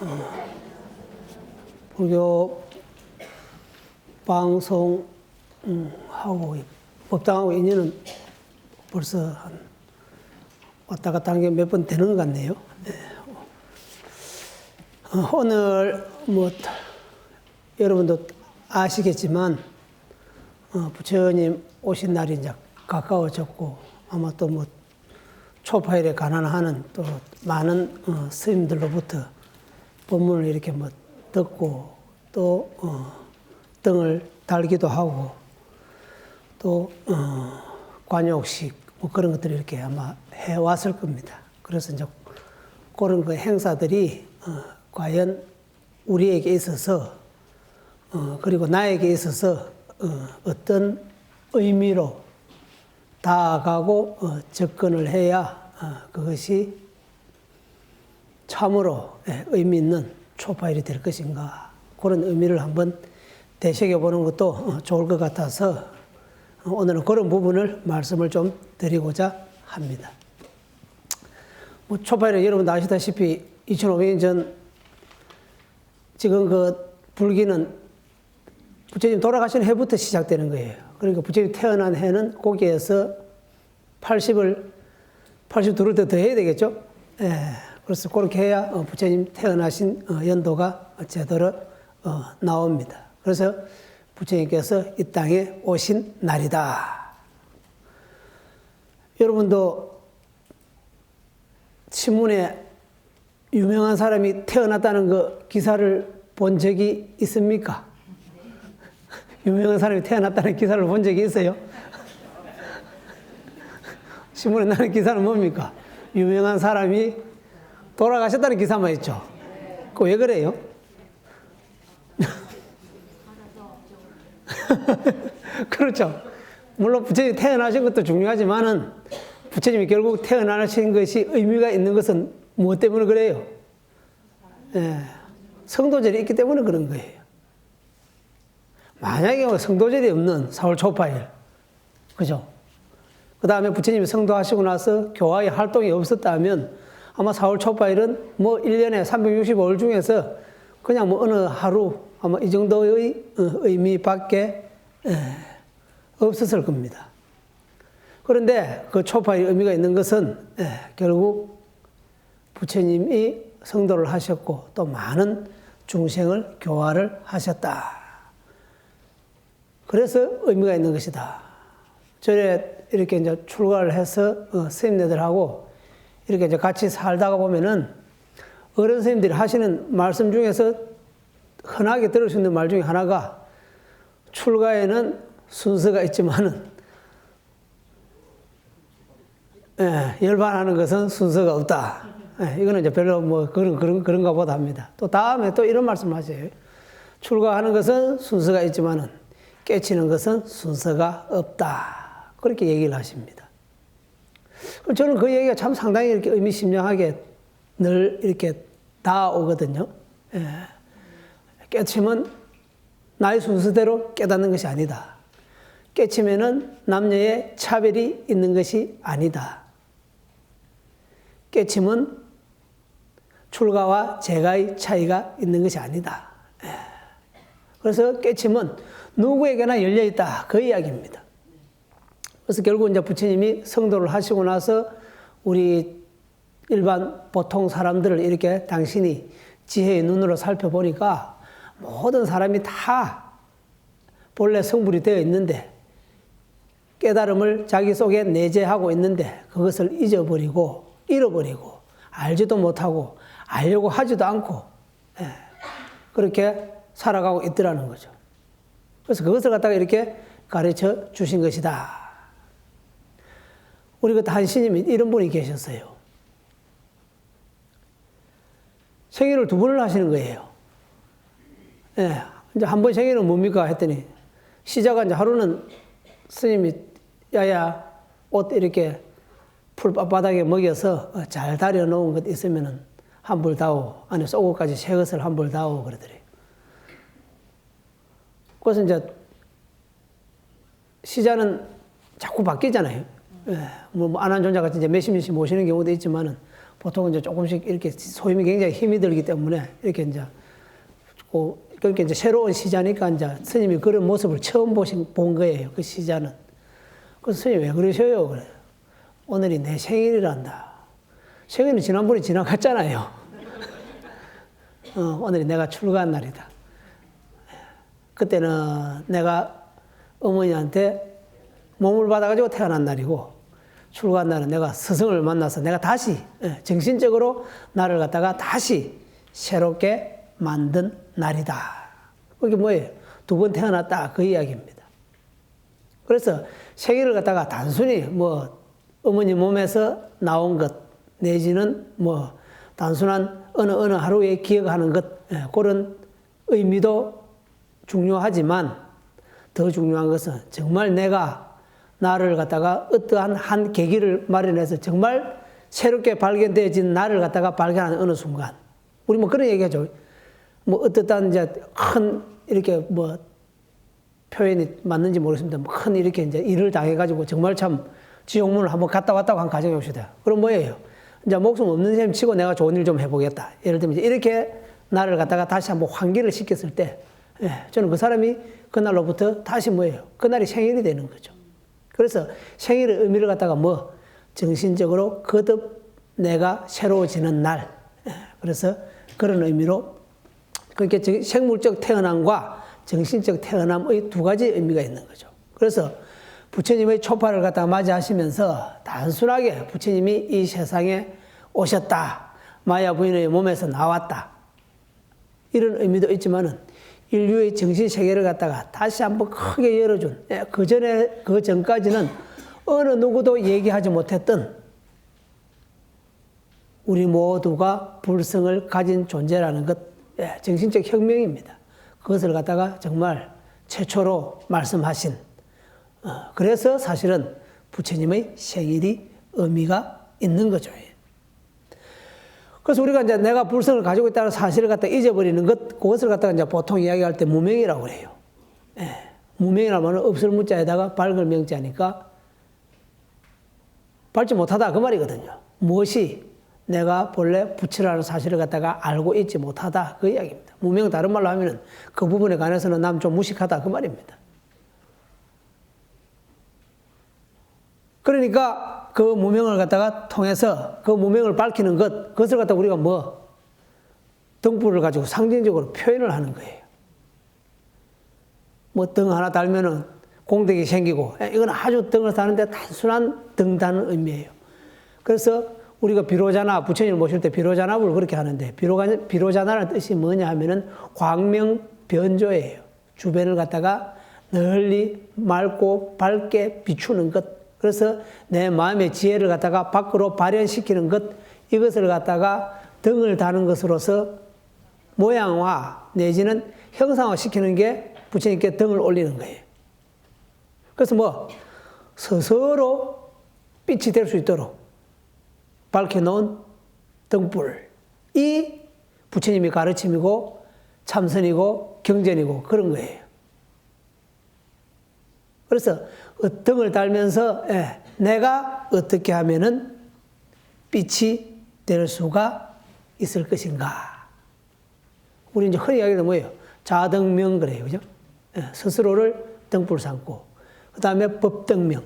어, 불교 방송 음, 하고 법당하고 인연은 벌써 한 왔다 갔다 하는 게몇 번 되는 것 같네요. 네. 어, 오늘 뭐 여러분도 아시겠지만 어, 부처님 오신 날이 이제 가까워졌고 아마 또 뭐 초파일에 관한하는 또 많은 어, 스님들로부터 법문을 이렇게 뭐 듣고 또 어, 등을 달기도 하고 또 어, 관욕식 뭐 그런 것들을 이렇게 아마 해 왔을 겁니다. 그래서 이제 그런 그 행사들이 어, 과연 우리에게 있어서 어, 그리고 나에게 있어서 어, 어떤 의미로 다가가고 어, 접근을 해야 어, 그것이 참으로 예, 의미 있는 초파일이 될 것인가 그런 의미를 한번 되새겨 보는 것도 어, 좋을 것 같아서 어, 오늘은 그런 부분을 말씀을 좀 드리고자 합니다. 뭐 초파일은 여러분 아시다시피 2,500년 전 지금 그 불기는 부처님 돌아가신 해부터 시작되는 거예요. 그러니까 부처님 태어난 해는 거기에서 80을 82를 더 더해야 되겠죠. 예. 그래서 그렇게 해야 어, 부처님 태어나신 어, 연도가 제대로 어, 나옵니다. 그래서 부처님께서 이 땅에 오신 날이다. 여러분도 신문에 유명한 사람이 태어났다는 그 기사를 본 적이 있습니까? 유명한 사람이 태어났다는 기사를 본 적이 있어요? 신문에 나는 기사는 뭡니까? 유명한 사람이 돌아가셨다는 기사만 있죠. 그 왜 그래요? 그렇죠. 물론 부처님이 태어나신 것도 중요하지만은 부처님이 결국 태어나신 것이 의미가 있는 것은 무엇 때문에 그래요? 예, 성도절이 있기 때문에 그런 거예요. 만약에 뭐 성도절이 없는 4월 초파일, 그죠? 그 다음에 부처님이 성도하시고 나서 교화의 활동이 없었다면 아마 4월 초파일은 뭐 1년에 365일 중에서 그냥 뭐 어느 하루 아마 이 정도의 어, 의미밖에 없었을 겁니다. 그런데 그 초파의 의미가 있는 것은 결국 부처님이 성도를 하셨고 또 많은 중생을 교화를 하셨다. 그래서 의미가 있는 것이다. 절에 이렇게 이제 출가를 해서 어, 스님네들하고 이렇게 이제 같이 살다가 보면은 어른 스님들이 하시는 말씀 중에서 흔하게 들을 수 있는 말 중에 하나가 출가에는 순서가 있지만은 예, 열반하는 것은 순서가 없다. 예, 이거는 이제 별로 뭐 그런 그런 그런가 보다 합니다. 또 다음에 또 이런 말씀하세요. 출가하는 것은 순서가 있지만은 깨치는 것은 순서가 없다. 그렇게 얘기를 하십니다. 저는 그 얘기가 참 상당히 이렇게 의미심장하게 늘 이렇게 다오거든요. 예. 깨치면 나의 순서대로 깨닫는 것이 아니다. 깨치면은 남녀의 차별이 있는 것이 아니다. 깨침은 출가와 재가의 차이가 있는 것이 아니다. 예. 그래서 깨침은 누구에게나 열려 있다. 그 이야기입니다. 그래서 결국 이제 부처님이 성도를 하시고 나서 우리 일반 보통 사람들을 이렇게 당신이 지혜의 눈으로 살펴보니까 모든 사람이 다 본래 성불이 되어 있는데 깨달음을 자기 속에 내재하고 있는데 그것을 잊어버리고 잃어버리고 알지도 못하고 알려고 하지도 않고 예, 그렇게 살아가고 있더라는 거죠. 그래서 그것을 갖다가 이렇게 가르쳐 주신 것이다. 우리 그한 신님이 이런 분이 계셨어요. 생일을 두 번을 하시는 거예요. 예, 이제 한 번 생일은 뭡니까? 했더니 시작한 이제 하루는 스님이 야야 옷 이렇게 풀 바닥에 먹여서 잘 다려 놓은 것 있으면은 한 불 다오 안에 속옷까지 새 것을 한 불 다오 그러더래요. 그래서 이제 시자는 자꾸 바뀌잖아요. 예, 뭐 안한 존자 같이 이제 몇십 년씩 모시는 경우도 있지만은 보통 이제 조금씩 이렇게 소임이 굉장히 힘이 들기 때문에 이렇게 이제 그 그러니까 이제 새로운 시자니까 이제 스님이 그런 모습을 처음 보신 본 거예요. 그 시자는. 그래서 스님 왜 그러셔요? 그래. 오늘이 내 생일이란다. 생일은 지난번에 지나갔잖아요. 어, 오늘이 내가 출가한 날이다. 그때는 내가 어머니한테 몸을 받아가지고 태어난 날이고 날은 내가 스승을 만나서 내가 다시 예, 정신적으로 나를 갖다가 다시 새롭게 만든 날이다. 그게 뭐예요? 두 번 태어났다 그 이야기입니다. 그래서 생일을 갖다가 단순히 뭐 어머니 몸에서 나온 것 내지는 뭐 단순한 어느 어느 하루에 기억하는 것 예, 그런 의미도 중요하지만 더 중요한 것은 정말 내가 나를 갖다가 어떠한 한 계기를 마련해서 정말 새롭게 발견되어진 나를 갖다가 발견하는 어느 순간 우리 뭐 그런 얘기하죠. 뭐 어떻단 이제 큰 이렇게 뭐 표현이 맞는지 모르겠습니다. 뭐 큰 이렇게 이제 일을 당해가지고 정말 참 지옥문을 한번 갔다 왔다고 한 가정해 봅시다. 그럼 뭐예요? 이제 목숨 없는 셈 치고 내가 좋은 일 좀 해보겠다. 예를 들면 이렇게 나를 갖다가 다시 한번 환기를 시켰을 때, 예, 저는 그 사람이 그날로부터 다시 뭐예요? 그날이 생일이 되는 거죠. 그래서 생일의 의미를 갖다가 뭐 정신적으로 거듭 내가 새로워지는 날. 예, 그래서 그런 의미로 그렇게 생물적 태어남과 정신적 태어남의 두 가지 의미가 있는 거죠. 그래서 부처님의 초파를 갖다가 맞이하시면서 단순하게 부처님이 이 세상에 오셨다. 마야 부인의 몸에서 나왔다. 이런 의미도 있지만은 인류의 정신 세계를 갖다가 다시 한번 크게 열어준 예, 그 전에 그 전까지는 어느 누구도 얘기하지 못했던 우리 모두가 불성을 가진 존재라는 것 예, 정신적 혁명입니다. 그것을 갖다가 정말 최초로 말씀하신 어, 그래서 사실은 부처님의 생일이 의미가 있는 거죠. 그래서 우리가 이제 내가 불성을 가지고 있다는 사실을 갖다 잊어버리는 것, 그것을 갖다가 이제 보통 이야기할 때 무명이라고 그래요. 예. 무명이라면 없을 문자에다가 밝을 명자니까 밝지 못하다 그 말이거든요. 무엇이 내가 본래 부처라는 사실을 갖다가 알고 있지 못하다 그 이야기입니다. 무명 다른 말로 하면은 그 부분에 관해서는 남 좀 무식하다 그 말입니다. 그러니까 그 무명을 갖다가 통해서 그 무명을 밝히는 것, 그것을 갖다 우리가 뭐 등불을 가지고 상징적으로 표현을 하는 거예요. 뭐 등 하나 달면은 공덕이 생기고, 이건 아주 등을 다는데 단순한 등 다는 의미예요. 그래서 우리가 비로자나 부처님을 모실 때 비로자나불 그렇게 하는데 비로자나라는 뜻이 뭐냐 하면은 광명 변조예요. 주변을 갖다가 널리 맑고 밝게 비추는 것. 그래서 내 마음의 지혜를 갖다가 밖으로 발현시키는 것. 이것을 갖다가 등을 다는 것으로서 모양화 내지는 형상화 시키는 게 부처님께 등을 올리는 거예요. 그래서 뭐 스스로 빛이 될 수 있도록 밝혀놓은 등불. 이 부처님이 가르침이고 참선이고 경전이고 그런 거예요. 그래서 등을 달면서 예, 내가 어떻게 하면은 빛이 될 수가 있을 것인가. 우리 이제 흔히 이야기하는 뭐예요? 자등명 그래요. 그죠? 예, 스스로를 등불 삼고, 그 다음에 법등명.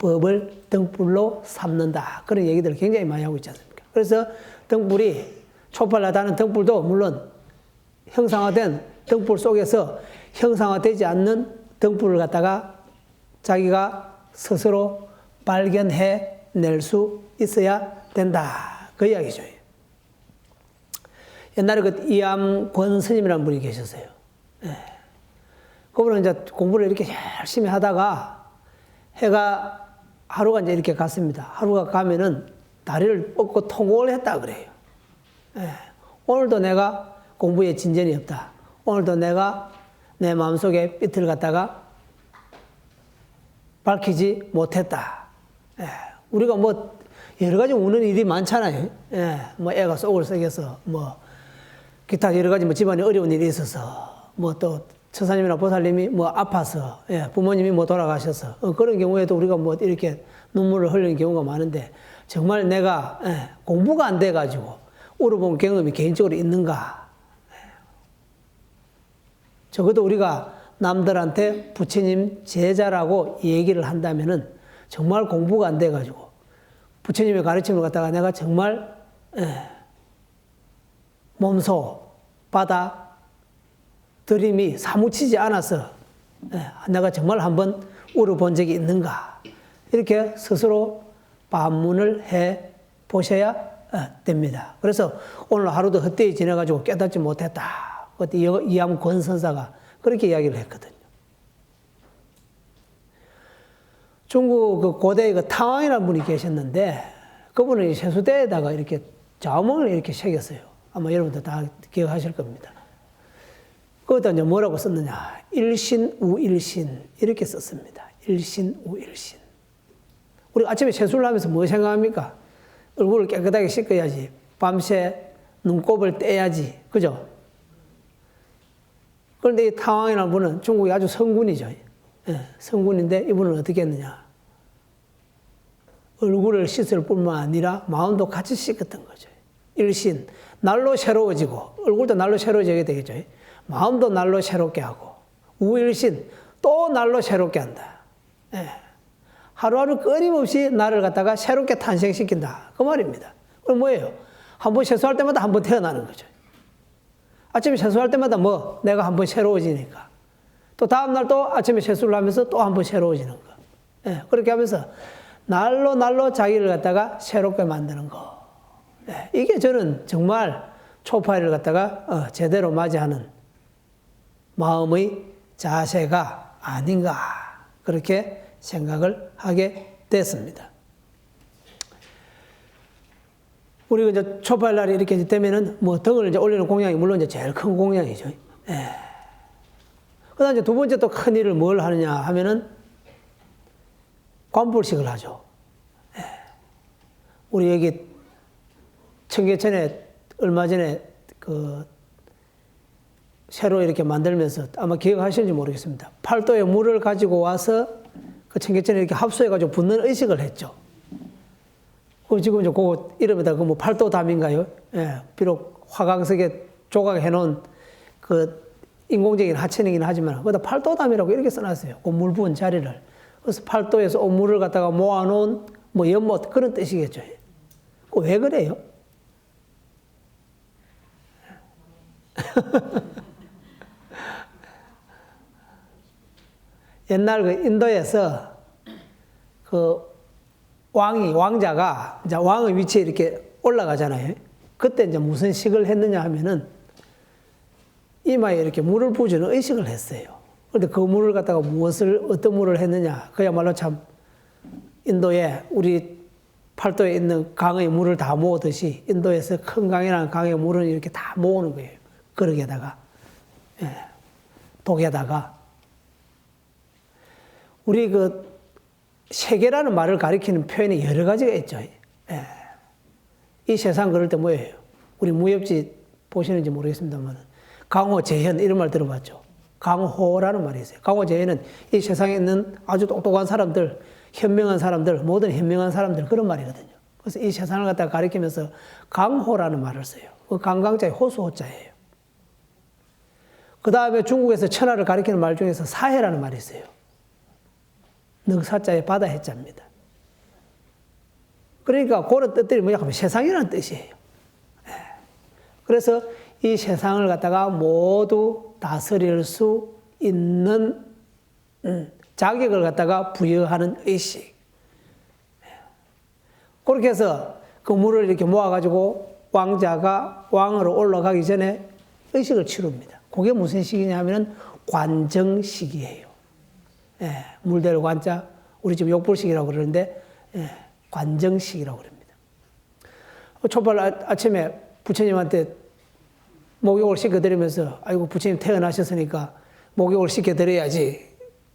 법을 등불로 삼는다. 그런 얘기들을 굉장히 많이 하고 있지 않습니까? 그래서 등불이 촛발나다는 등불도 물론 형상화된 등불 속에서 형상화되지 않는 등불을 갖다가 자기가 스스로 발견해 낼 수 있어야 된다. 그 이야기죠. 옛날에 그 이암권 스님이라는 분이 계셨어요. 예. 그분은 이제 공부를 이렇게 열심히 하다가 해가 하루가 이제 이렇게 갔습니다. 하루가 가면은 다리를 뻗고 통곡을 했다 그래요. 예. 오늘도 내가 공부에 진전이 없다. 오늘도 내가 내 마음속에 빛을 갖다가 밝히지 못했다. 예. 우리가 뭐 여러 가지 우는 일이 많잖아요. 예. 뭐 애가 속을 썩여서 뭐 기타 여러 가지 뭐 집안에 어려운 일이 있어서 뭐 또 처사님이나 보살님이 뭐 아파서 예, 부모님이 뭐 돌아가셔서 어, 그런 경우에도 우리가 뭐 이렇게 눈물을 흘리는 경우가 많은데 정말 내가 예, 공부가 안 돼가지고 울어본 경험이 개인적으로 있는가? 예. 적어도 우리가 남들한테 부처님 제자라고 얘기를 한다면은 정말 공부가 안 돼가지고 부처님의 가르침을 갖다가 내가 정말 예, 몸소 받아 들임이 사무치지 않아서 예, 내가 정말 한번 울어본 적이 있는가 이렇게 스스로 반문을 해 보셔야 어, 됩니다. 그래서 오늘 하루도 헛되이 지내가지고 깨닫지 못했다. 이암 권 선사가 그렇게 이야기를 했거든요. 중국 그 고대 그 탕왕이라는 분이 계셨는데 그분은 세수대에다가 이렇게 자문을 이렇게 새겼어요. 아마 여러분들 다 기억하실 겁니다. 거기다 이제 뭐라고 썼느냐. 일신, 우일신. 이렇게 썼습니다. 일신, 우일신. 우리 아침에 세수를 하면서 뭐 생각합니까? 얼굴을 깨끗하게 씻어야지. 밤새 눈곱을 떼야지. 그죠? 그런데 이 타왕이라는 분은 중국의 아주 성군이죠. 예, 성군인데 이분은 어떻게 했느냐. 얼굴을 씻을 뿐만 아니라 마음도 같이 씻었던 거죠. 일신. 날로 새로워지고, 얼굴도 날로 새로워지게 되겠죠. 마음도 날로 새롭게 하고, 우일신. 또 날로 새롭게 한다. 예. 하루하루 끊임없이 나를 갖다가 새롭게 탄생시킨다. 그 말입니다. 그럼 뭐예요? 한 번 세수할 때마다 한 번 태어나는 거죠. 아침에 세수할 때마다 뭐 내가 한 번 새로워지니까. 또 다음날 또 아침에 세수를 하면서 또 한 번 새로워지는 거. 예, 그렇게 하면서 날로 날로 자기를 갖다가 새롭게 만드는 거. 예, 이게 저는 정말 초파를 갖다가 어, 제대로 맞이하는 마음의 자세가 아닌가. 그렇게 생각을 하게 됐습니다. 우리 이제 초파일 날이 이렇게 되면은 뭐 덕을 이제 올리는 공양이 물론 이제 제일 큰 공양이죠. 예. 그 다음 이제 두 번째 또 큰 일을 뭘 하느냐 하면은 관불식을 하죠. 예. 우리 여기 청계천에 얼마 전에 그 새로 이렇게 만들면서 아마 기억하시는지 모르겠습니다. 팔도에 물을 가지고 와서 그 청계천에 이렇게 합수해가지고 붓는 의식을 했죠. 그 지금 이제 그거 이름에다 그 뭐 팔도담인가요? 예, 비록 화강석에 조각해 놓은 그 인공적인 하천이긴 하지만 거기다 팔도담이라고 이렇게 써놨어요. 그 물 부은 자리를. 그래서 팔도에서 온물을 갖다가 모아놓은 뭐 연못 그런 뜻이겠죠. 그 왜 그래요? 옛날 그 인도에서 그 왕이 왕자가 이제 왕의 위치에 이렇게 올라가잖아요. 그때 이제 무슨 식을 했느냐 하면은 이마에 이렇게 물을 부주는 의식을 했어요. 그런데 그 물을 갖다가 무엇을 어떤 물을 했느냐 그야말로 참 인도에 우리 팔도에 있는 강의 물을 다 모으듯이 인도에서 큰 강이나 강의 물은 이렇게 다 모으는 거예요. 그릇에다가 예, 독에다가 우리 그 세계라는 말을 가리키는 표현이 여러 가지가 있죠. 예. 이 세상 그럴 때 뭐예요? 우리 무협지 보시는지 모르겠습니다만 강호 재현 이런 말 들어봤죠. 강호라는 말이 있어요. 강호 재현은 이 세상에 있는 아주 똑똑한 사람들, 현명한 사람들, 모든 현명한 사람들 그런 말이거든요. 그래서 이 세상을 갖다 가리키면서 강호라는 말을 써요. 그 강강자의 호수호자예요. 그 다음에 중국에서 천하를 가리키는 말 중에서 사해라는 말이 있어요. 넉사자의 바다 해자입니다. 그러니까 그런 뜻들이 뭐냐 하면 세상이라는 뜻이에요. 예. 그래서 이 세상을 갖다가 모두 다스릴 수 있는 음, 자격을 갖다가 부여하는 의식. 예. 그렇게 해서 그 물을 이렇게 모아가지고 왕자가 왕으로 올라가기 전에 의식을 치릅니다. 그게 무슨 식이냐면은 관정식이에요. 예, 물대로 관자, 우리 지금 욕불식이라고 그러는데, 예, 관정식이라고 그럽니다. 초발 아, 침에 부처님한테 목욕을 시켜드리면서, 아이고, 부처님 태어나셨으니까 목욕을 시켜드려야지.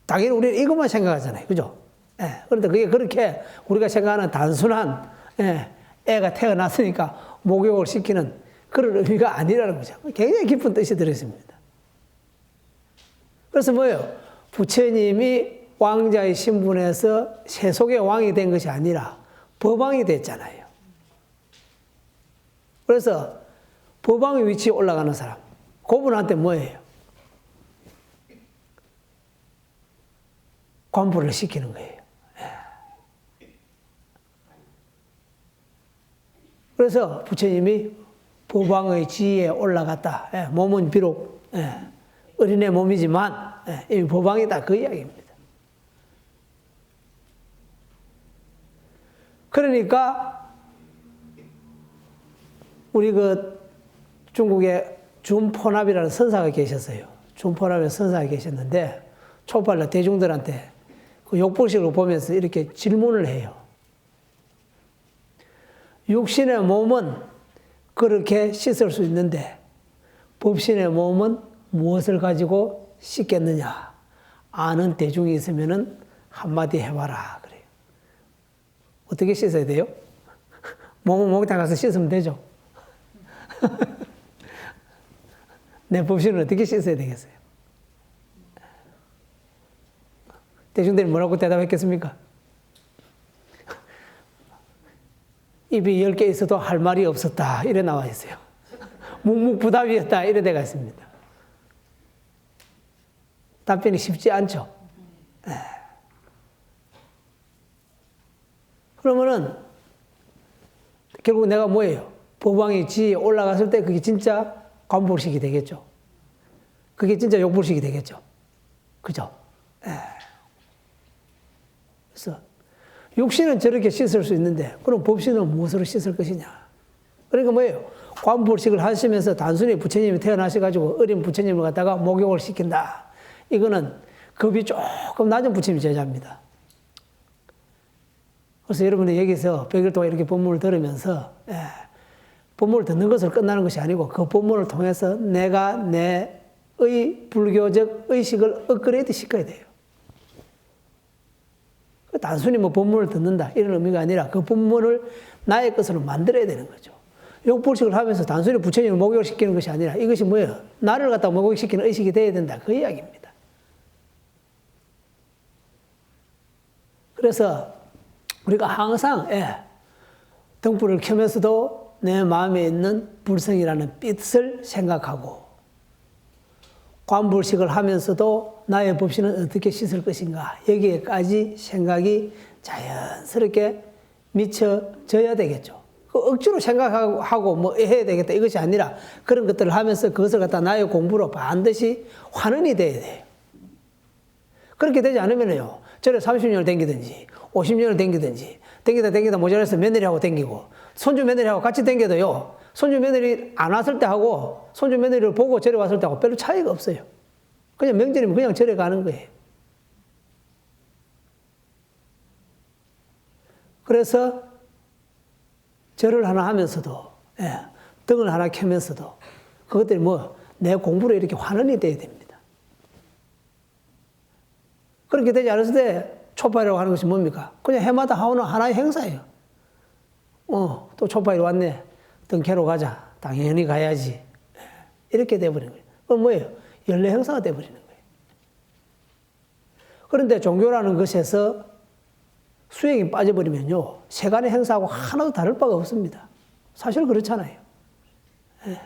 당연히 우리는 이것만 생각하잖아요. 그죠? 예, 그런데 그게 그렇게 우리가 생각하는 단순한, 예, 애가 태어났으니까 목욕을 시키는 그런 의미가 아니라는 거죠. 굉장히 깊은 뜻이 들어있습니다. 그래서 뭐예요? 부처님이 왕자의 신분에서 세속의 왕이 된 것이 아니라 법왕이 됐잖아요. 그래서 법왕의 위치에 올라가는 사람, 그분한테 뭐예요? 관부를 시키는 거예요. 예. 그래서 부처님이 법왕의 지위에 올라갔다. 예, 몸은 비록 예, 어린애 몸이지만 예, 이미 법왕이다 그 이야기입니다. 그러니까 우리 그 중국에 준포납이라는 선사가 계셨어요. 준포납의 선사가 계셨는데 촉발로 대중들한테 그 욕보식을 보면서 이렇게 질문을 해요. 육신의 몸은 그렇게 씻을 수 있는데 법신의 몸은 무엇을 가지고 씻겠느냐? 아는 대중이 있으면은 한마디 해봐라. 그래요. 어떻게 씻어야 돼요? 몸은 목욕탕 가서 씻으면 되죠. 내 법신은 어떻게 씻어야 되겠어요? 대중들이 뭐라고 대답했겠습니까? 입이 열 개 있어도 할 말이 없었다. 이래 나와 있어요. 묵묵부답이었다. 이래 돼가 있습니다. 답변이 쉽지 않죠. 에. 그러면은 결국 내가 뭐예요? 법왕의 지에 올라갔을 때 그게 진짜 관불식이 되겠죠. 그게 진짜 욕불식이 되겠죠. 그죠? 에. 그래서 육신은 저렇게 씻을 수 있는데 그럼 법신은 무엇으로 씻을 것이냐? 그러니까 뭐예요? 관불식을 하시면서 단순히 부처님이 태어나셔가지고 어린 부처님을 갖다가 목욕을 시킨다. 이거는 급이 조금 낮은 부처님 제자입니다. 그래서 여러분이 여기서 100일 동안 이렇게 본문을 들으면서 예, 본문을 듣는 것을 끝나는 것이 아니고 그 본문을 통해서 내가 내의 불교적 의식을 업그레이드 시켜야 돼요. 단순히 뭐 본문을 듣는다 이런 의미가 아니라 그 본문을 나의 것으로 만들어야 되는 거죠. 욕불식을 하면서 단순히 부처님을 목욕시키는 것이 아니라 이것이 뭐예요? 나를 갖다 목욕시키는 의식이 되어야 된다. 그 이야기입니다. 그래서 우리가 항상 예, 등불을 켜면서도 내 마음에 있는 불성이라는 빛을 생각하고 관불식을 하면서도 나의 법신은 어떻게 씻을 것인가 여기에까지 생각이 자연스럽게 미쳐져야 되겠죠. 그 억지로 생각하고 뭐 해야 되겠다 이것이 아니라 그런 것들을 하면서 그것을 갖다 나의 공부로 반드시 환원이 돼야 돼요. 그렇게 되지 않으면요. 저를 30년을 댕기든지 50년을 댕기든지 댕기다 댕기다 모자라서 며느리하고 댕기고 손주 며느리하고 같이 댕겨도요. 손주 며느리 안 왔을 때 하고 손주 며느리를 보고 절에 왔을 때 하고 별로 차이가 없어요. 그냥 명절이면 그냥 절에 가는 거예요. 그래서 절을 하나 하면서도 예, 등을 하나 켜면서도 그것들이 뭐 내 공부로 이렇게 환원이 돼야 됩니다. 그렇게 되지 않았을 때 초파이라고 하는 것이 뭡니까? 그냥 해마다 하오는 하나의 행사예요. 어, 또 초파이로 왔네. 등캐로 가자. 당연히 가야지. 이렇게 돼버리는 거예요. 그건 뭐예요? 연례 행사가 돼버리는 거예요. 그런데 종교라는 것에서 수행이 빠져버리면요. 세간의 행사하고 하나도 다를 바가 없습니다. 사실 그렇잖아요. 예.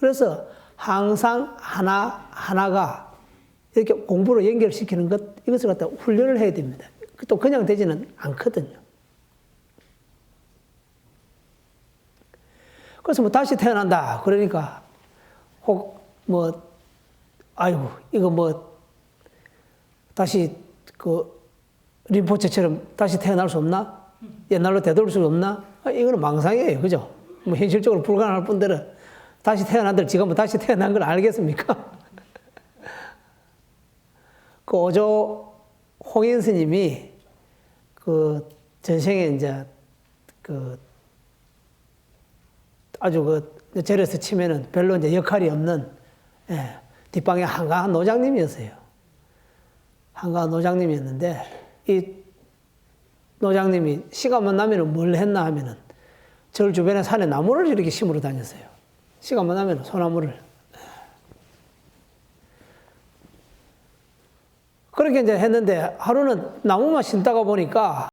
그래서 항상 하나, 하나가 이렇게 공부로 연결시키는 것, 이것을 갖다 훈련을 해야 됩니다. 또 그냥 되지는 않거든요. 그래서 뭐 다시 태어난다. 그러니까 혹 뭐 아이고 이거 뭐 다시 그 림포체처럼 다시 태어날 수 없나? 옛날로 되돌릴 수 없나? 아, 이거는 망상이에요. 그죠? 뭐 현실적으로 불가능할 뿐더러 다시 태어난들 지가 뭐 다시 태어난 걸 알겠습니까? 그 오조 홍인 스님이 그 전생에 이제 그 아주 그 절에서 치면은 별로 이제 역할이 없는 예, 뒷방에 한가한 노장님이었어요. 한가한 노장님이었는데 이 노장님이 시간만 나면은 뭘 했나 하면은 절 주변에 산에 나무를 이렇게 심으러 다녔어요. 시간만 나면은 소나무를. 그렇게 이제 했는데 하루는 나무만 심다가 보니까